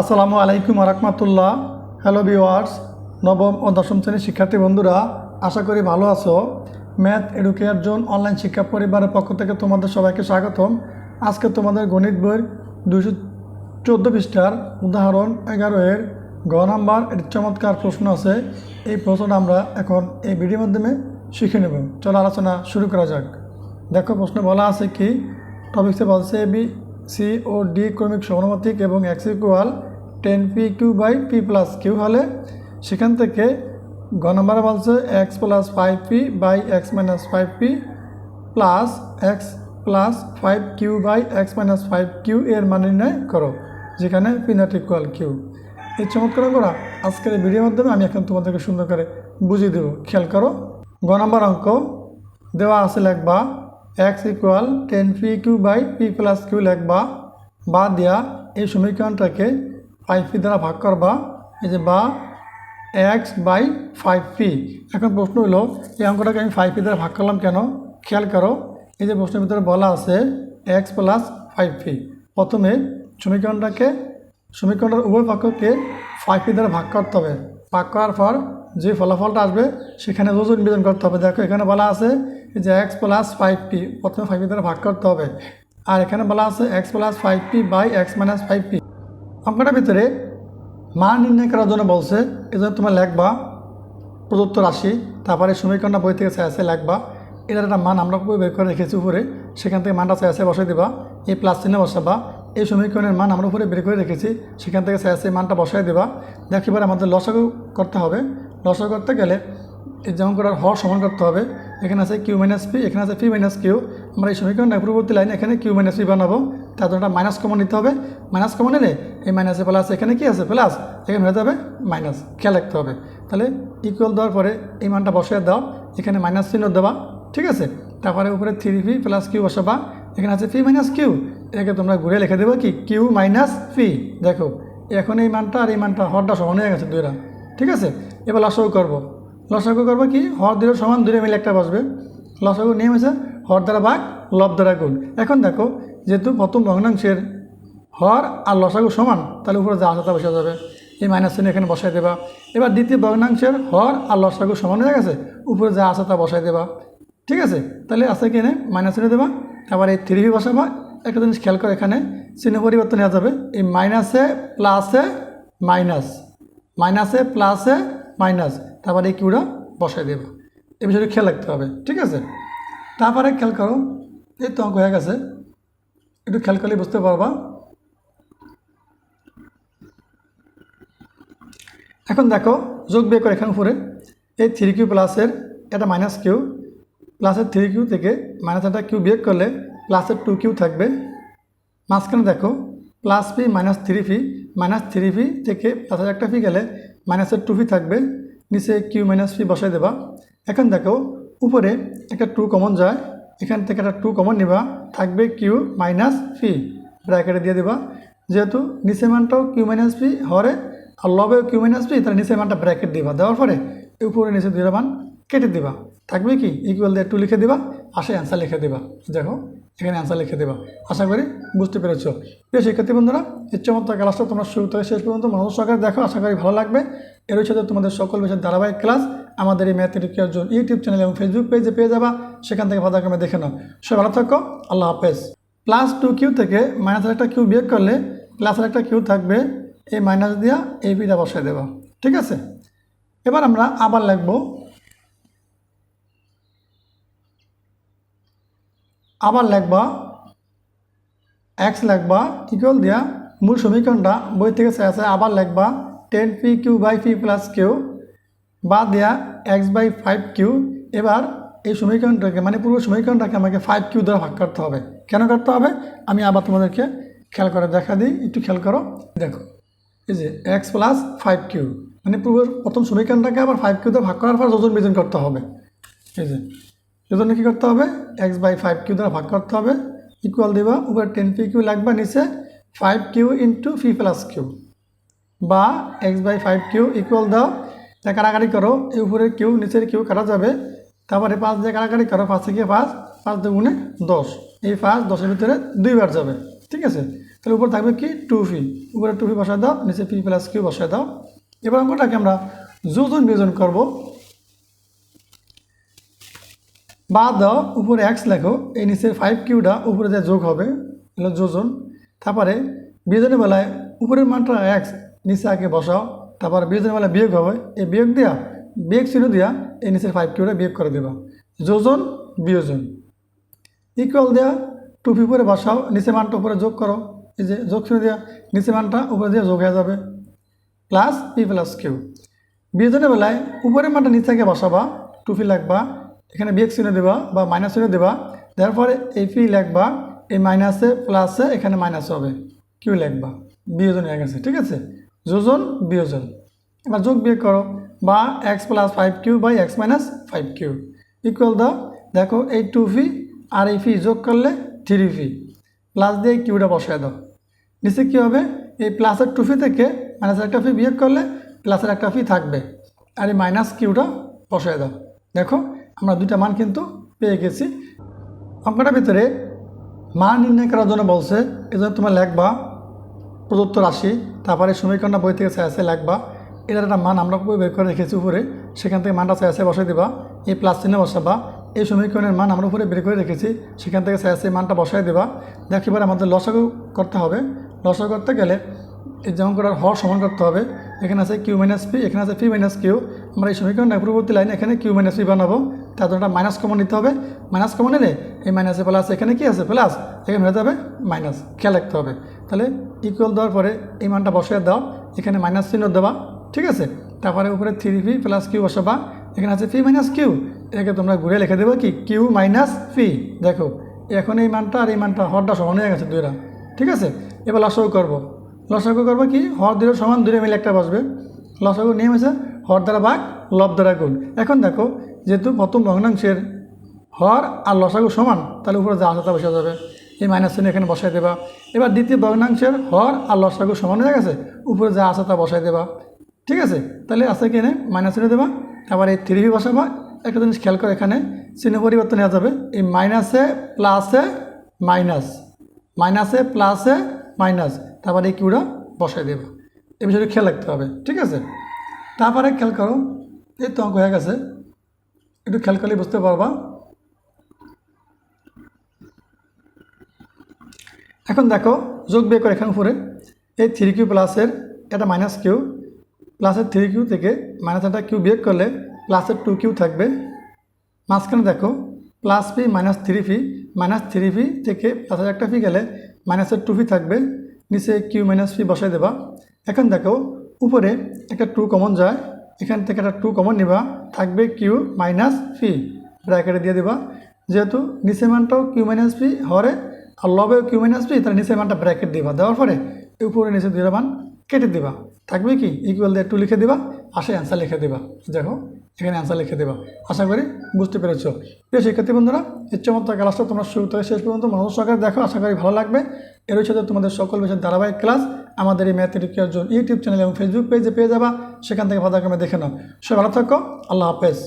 আসসালামু আলাইকুম রহমতুল্লাহ। Hello viewers নবম ও দশম শ্রেণির শিক্ষার্থী বন্ধুরা, আশা করি ভালো আছো। ম্যাথ এডুকেয়ার জোন অনলাইন শিক্ষা পরিবারের পক্ষ থেকে তোমাদের সবাইকে স্বাগতম। আজকে তোমাদের গণিত বইয়ের দুইশো চোদ্দ পৃষ্ঠার উদাহরণ এগারো এর গ নাম্বার এর চমৎকার প্রশ্ন আছে। এই প্রশ্নটা আমরা এখন এই ভিডিওর মাধ্যমে শিখে নেব। চলো আলোচনা শুরু করা যাক। দেখো প্রশ্ন বলা আছে কি টপিক্সে বলছে বি সি ও ডি ক্রমিক সমানুপাতিক এবং X equal ten P Q by P plus Q হলে সেখান থেকে গ নম্বরে বলছে X plus five P by X minus five P plus X plus five Q by X minus five Q এর মান নির্ণয় করো, যেখানে পি নট ইকুয়াল কিউ এই চমৎকার করা আজকের ভিডিওর মাধ্যমে আমি এখন তোমাদেরকে সুন্দর করে বুঝিয়ে দেবো। খেয়াল করো, গ নম্বর অঙ্ক দেওয়া আছে লেখবা X equal ten P Q by P plus Q লেখবা, বা দেয়া এই সমীকরণটাকে ফাইভ পি দ্বারা ভাগ করবা, এই যে বা এক্স বাই ফাইভ পি এখন প্রশ্ন হলো, এই অঙ্কটাকে আমি ফাইভ পি দ্বারা ভাগ করলাম কেন? খেয়াল করো, এই যে প্রশ্নের ভিতরে বলা আছে এক্স প্লাস ফাইভ পি প্রথমে সমীকরণটাকে সমীকরণের উভয় পক্ষকে ফাইভ পি দ্বারা ভাগ করতে হবে। ভাগ করার পর যে ফলাফলটা আসবে, সেখানে যোজন বিজন করতে হবে। দেখো, এখানে বলা আছে যে এক্স প্লাস ফাইভ পি প্রথমে ফাইভ দ্বারা ভাগ করতে হবে। আর এখানে বলা আছে X plus five P by X minus five P অঙ্কটার ভিতরে মান নির্ণয় করার জন্য বলছে এই জন্য তোমার লেখবা প্রদত্ত রাশি, তারপরে সমীকরণটা বই থেকে চাইছে লেখবা। এটার একটা মান আমরা বের করে রেখেছি উপরে, সেখান থেকে মানটা চাইছে বসাই দেবা এই প্লাস চিহ্নে বসাবা। এই সমীকরণের মান আমরা উপরে বের করে রেখেছি, সেখান থেকে চাইছে মানটা বসাই দেবা। দেখি এবার আমাদের লসাগু করতে হবে। লসাগু করতে গেলে যেমন করার হর সমান করতে হবে। এখানে আছে কিউ মাইনাস পি এখানে আছে পি মাইনাস কিউ আমরা এই সমীকরণটা পূর্ববর্তী লাইন এখানে কিউ মাইনাস পি বানাবো। তার জন্য মাইনাস কমন নিতে হবে। মাইনাস কমন নিলে এই মাইনাসে প্লাস এখানে কি আছে? প্লাস এখানে হয়ে যাবে মাইনাস খেয়াল রাখতে হবে। তাহলে ইকুয়াল দেওয়ার পরে এই মানটা বসিয়ে দাও। এখানে মাইনাস চিহ্ন দেওয়া ঠিক আছে? তারপরে উপরে থ্রি পি প্লাস কিউ বসাবা। এখানে আছে পি মাইনাস কিউ এটাকে তোমরা ঘুরে লিখে দেবো কি? কিউ মাইনাস পি দেখো, এখন এই মানটা আর এই মানটা হরটা সমান হয়ে গেছে দুইটা। ঠিক আছে? এবার লসাগু করব। লসাগু করব কি? হর দুটো সমান দূরে মিলে একটা বসবে লসাগু নিয়ম আছে হর দ্বারা ভাগ, লব দ্বারা গুণ। এখন দেখো, যেহেতু প্রথম ভগ্নাংশের হর আর লসাগু সমান, তাহলে উপরে যা আছে তা বসে যাবে। এই মাইনাস চিহ্ন এখানে বসাই দেবা। এবার দ্বিতীয় ভগ্নাংশের হর আর লসাগু সমান হয়ে গেছে, উপরে যা আছে তা বসাই দেবা। ঠিক আছে? তাহলে আছে কি এনে? মাইনাস চিহ্ন দেবা। আবার এই থ্রি বসাবা। একটা জিনিস খেয়াল করে এখানে, চিহ্ন পরিবর্তন হয়ে যাবে। এই মাইনাসে প্লাসে মাইনাস মাইনাসে প্লাসে মাইনাস, তারপরে এই কিউটা বসাই দেবা। এই বিষয়টা খেয়াল রাখতে হবে, ঠিক আছে? তারপরে খেয়াল করো, এই তো অঙ্ক হয়ে গেছে। একটু খেয়াল করলে বুঝতে পারবা। এখন দেখো, যোগ বিয়োগ করে এখানে উপরে, এই থ্রি কিউ প্লাসের এটা মাইনাস কিউ। প্লাসের থ্রি কিউ থেকে মাইনাস একটা কিউ বিয়োগ করলে প্লাসের টু কিউ থাকবে। মাঝখানে দেখো plus P minus three P minus three P থেকে প্লাসের একটা ফি গেলে মাইনাসের টু পি থাকবে, নিচে কিউ মাইনাস পি বসাই দেবা। এখন দেখো, উপরে একটা টু কমন যায়, এখান থেকে একটা টু কমন নিবা, থাকবে কিউ মাইনাস পি ব্র্যাকেটে দিয়ে দেবা। যেহেতু নিচে মানটাও কিউ মাইনাস পি হরে আর লবেও কিউ মাইনাস পি তাহলে নিচে মানটা ব্র্যাকেট দিবা। দেওয়ার পরে উপরে নিচে দুইটা মান কেটে দিবা। থাকবে কি? ইকুয়াল দিয়ে টু লিখে দিবা, আসে অ্যান্সার লিখে দেবা। দেখো এখানে অ্যান্সার লিখে দেবা। আশা করি বুঝতে পেরেছ। প্রিয় শিক্ষার্থী বন্ধুরা, এই চমৎকার ক্লাসটা তোমরা শুরু থেকে শেষ পর্যন্ত মনোযোগ সহকারে দেখো, আশা করি ভালো লাগবে। এর সাথে তোমাদের সকল বিষয়ের ধারাবাহিক ক্লাস আমাদের এই ম্যাথ এডুকেয়ার জন্য ইউটিউব চ্যানেল এবং ফেসবুক পেজে পেয়ে যাবা। সেখান থেকে ভালো দেখে নাও। সে ভালো থাকো, আল্লাহ হাফেজ। প্লাস টু কিউ থেকে মাইনাসের একটা কিউ বিয়োগ করলে প্লাসের একটা কিউ থাকবে, এই মাইনাস দিয়া এই পিটা বসায় দেবা। ঠিক আছে? এবার আমরা আবার লিখব আবার লেখবা এক্স লেখবা ইকুয়াল দিয়া? মূল সমীকরণটা বই থেকে আছে, আবার লেখবা ten P Q by P plus Q বা দেয়া এক্স বাই ফাইভ কিউ এবার এই সমীকরণটাকে মানে পুরো সমীকরণটাকে আমাকে ফাইভ কিউ দ্বারা ভাগ করতে হবে। কেন করতে হবে? আমি আবার তোমাদেরকে খেয়াল করে দেখা দিই, একটু খেয়াল করো। দেখো, এই যে এক্স প্লাস ফাইভ কিউ মানে পুরো প্রথম সমীকরণটাকে আবার ফাইভ কিউ দিয়ে ভাগ করার পর যোজন বিজন করতে হবে। এই যে সেজন্য কী করতে হবে? এক্স বাই ফাইভ কিউ দ্বারা ভাগ করতে হবে। ইকুয়াল দিবা, উপরে টেন পি কিউ লাগবে, নিচে five Q into P plus Q বা X by five Q equal দাও তা কাটাকাটি করো। এই উপরে কিউ নিচের কিউ কাটা যাবে। তারপরে পাঁচ দিয়ে কাটাকাটি করো, পাঁচ থেকে পাঁচ পাঁচ দুগুণে দশ। এই পাঁচ দশের ভিতরে দুইবার যাবে, ঠিক আছে? তাহলে উপরে থাকবে কি? টু ফি উপরে টু ফি বসায় দাও, নিচে পি প্লাস কিউ বসায় দাও। এবার অঙ্কটাকে আমরা যোজন বিয়োজন করব। বাদ দাও, উপরে এক্স লেখো, এই নিচের ফাইভ কিউটা উপরে যে যোগ হবে যোজন। তারপরে বিয়োজনের বেলায় উপরের মানটা এক্স নিচে আগে বসাও, তারপর বিয়োজনের বেলায় বিয়োগ হবে। এই বিয়োগ দিয়া, বিয়োগ চিহ্ন দিয়া এই নিচের ফাইভ কিউটা বিয়োগ করে দেবা। যোজন, বিয়োজন। ইকুয়াল দেওয়া টু পি উপরে বসাও নিচে মানটা উপরে যোগ করো। এই যে যোগ চিহ্ন দেওয়া নিচে মানটা উপরে দিয়ে যোগ হয়ে যাবে। প্লাস পি প্লাস কিউ বিয়োজনের বেলায় উপরের মানটা নিচে থেকে বসাবা টু পি লাগবা। এখানে বিয়োগ চিহ্ন দেবা বা মাইনাস চিহ্ন দেবা। দেওয়ার পরে এই পি লেখবা, এই মাইনাসে প্লাসে এখানে মাইনাস হবে। কিউ লাগবা বিয়োজন হয়ে গেছে, ঠিক আছে? যোজন, বিয়োজন। এবার যোগ বিয়োগ করো, বা X plus five Q by X minus five Q equal দাও দেখো এই টু ফি আর এই ফি যোগ করলে থ্রি ফি প্লাস দিয়ে কিউটা বসায় দাও। নিচে কী হবে? এই প্লাসের টু ফি থেকে মাইনাসের একটা ফি বিয়োগ করলে প্লাসের একটা ফি থাকবে। আর এই মাইনাস কিউটা বসায় দাও। দেখো আমরা দুইটা মান কিন্তু পেয়ে গেছি। অঙ্কটার ভিতরে মান নির্ণয় করার জন্য বলছে, এই জন্য তোমার লেখবা প্রদত্ত রাশি, তারপরে সমীকরণটা বই থেকে চাইছে লেখবা, এটার একটা মান আমরা বের করে রেখেছি উপরে, সেখান থেকে মানটা চাইছে বসাই দিবা, এই প্লাস চিহ্নে বসাবা, এই সমীকরণের মান আমরা উপরে বের করে রেখেছি, সেখান থেকে চাইছে মানটা বসাই দেবা। দেখ এবার আমাদের লসাগু করতে হবে। লসাগু করতে গেলে এই যেমন করার হর সমান করতে হবে। এখানে আছে কিউ মাইনাস পি এখানে আছে পি মাইনাস কিউ আমরা এই সমীকরণটা পূর্ববর্তী লাইনে এখানে কিউ মাইনাস পি বানাবো। তার জন্য একটা মাইনাস কমন নিতে হবে। মাইনাস কমন এলে এই মাইনাসে প্লাস এখানে কি আছে? প্লাস এখানে হয়ে যাবে মাইনাস খেয়াল রাখতে হবে। তাহলে ইকুয়াল দেওয়ার পরে এই মানটা বসিয়ে দাও। এখানে মাইনাস চিহ্ন দেওয়া ঠিক আছে? তারপরে উপরে থ্রি পি প্লাস কিউ বসাবা। এখানে আছে পি মাইনাস কিউ এটাকে তোমরা ঘুরে লিখে দেবো কি? কিউ মাইনাস পি দেখো, এখন এই মানটা আর এই মানটা হরটা সমান হয়ে গেছে দুইটা। ঠিক আছে? এবার লসাগু করব। লসাগু করব কি? হর দুটো সমান দূরে মিলে একটা বসবে। লসাগু নিয়ম আছে হর দ্বারা ভাগ, লব দ্বারা গুণ। এখন দেখো যেহেতু প্রথম ভগ্নাংশের হর আর লসাগু সমান, তাহলে উপরে যা আছে তা বসে যাবে। এই মাইনাস চিহ্ন এখানে বসাই দেবা। এবার দ্বিতীয় ভগ্নাংশের হর আর লসাগু সমান হয়ে গেছে, উপরে যা আছে তা বসাই দেবা। ঠিক আছে? তাহলে আছে কি এনে? মাইনাস চিহ্ন দেবা। আবার এই থ্রি বসাবা। একটা জিনিস খেয়াল করে এখানে, চিহ্ন পরিবর্তন হয়ে যাবে। এই মাইনাসে প্লাসে মাইনাস মাইনাসে প্লাসে মাইনাস তারপরে এই কিউটা বসাই দেবা। এই বিষয়টা খেয়াল রাখতে হবে। ঠিক আছে? তারপরে খেয়াল করো, এই তো অঙ্ক হয়ে গেছে। একটু খেয়াল করলে বুঝতে পারবা। এখন দেখো, যোগ বিয়োগ করে এখানে উপরে। এই থ্রি কিউ প্লাসের এটা মাইনাস কিউ প্লাসের থ্রি কিউ থেকে মাইনাস একটা কিউ বিয়োগ করলে প্লাসের টু কিউ থাকবে। মাঝখানে দেখো plus P minus three P minus three P থেকে প্লাসের একটা ফি গেলে মাইনাসের টু ফি থাকবে। নিচে কিউ মাইনাস ফি বসাই দেবা। এখন দেখো, উপরে একটা টু কমন যায়। এখান থেকে একটা টু কমন নিবা, থাকবে কিউ মাইনাস ফি ব্র্যাকেটে দিয়ে দেবা। যেহেতু নিচে মানটাও কিউ মাইনাস ফি হরে আর লবেও কিউ মাইনাস ফি তাহলে নিচে মানটা ব্র্যাকেট দিবা। দেওয়ার পরে উপরে নিচে দুইটা মান কেটে দিবা। থাকবে কি? ইকুয়াল দিয়ে টু লিখে দিবা আসে অ্যান্সার লিখে দেবা। দেখো, এখানে অ্যান্সার লিখে দেবা। আশা করি বুঝতে পেরেছ। প্রিয় শিক্ষার্থী বন্ধুরা, এই ক্লাসটা তোমরা শুরু থেকে শেষ পর্যন্ত মনোযোগ সহকারে দেখো। আশা করি ভালো লাগবে। এর সাথে তোমাদের সকল বিষয়ের ধারাবাহিক ক্লাস আমাদের এই ম্যাথের জন্য ইউটিউব চ্যানেল এবং ফেসবুক পেজে পেয়ে যাবা। সেখান থেকে ভালো দেখে নাও। সে ভালো থাকো। আল্লাহ হাফেজ।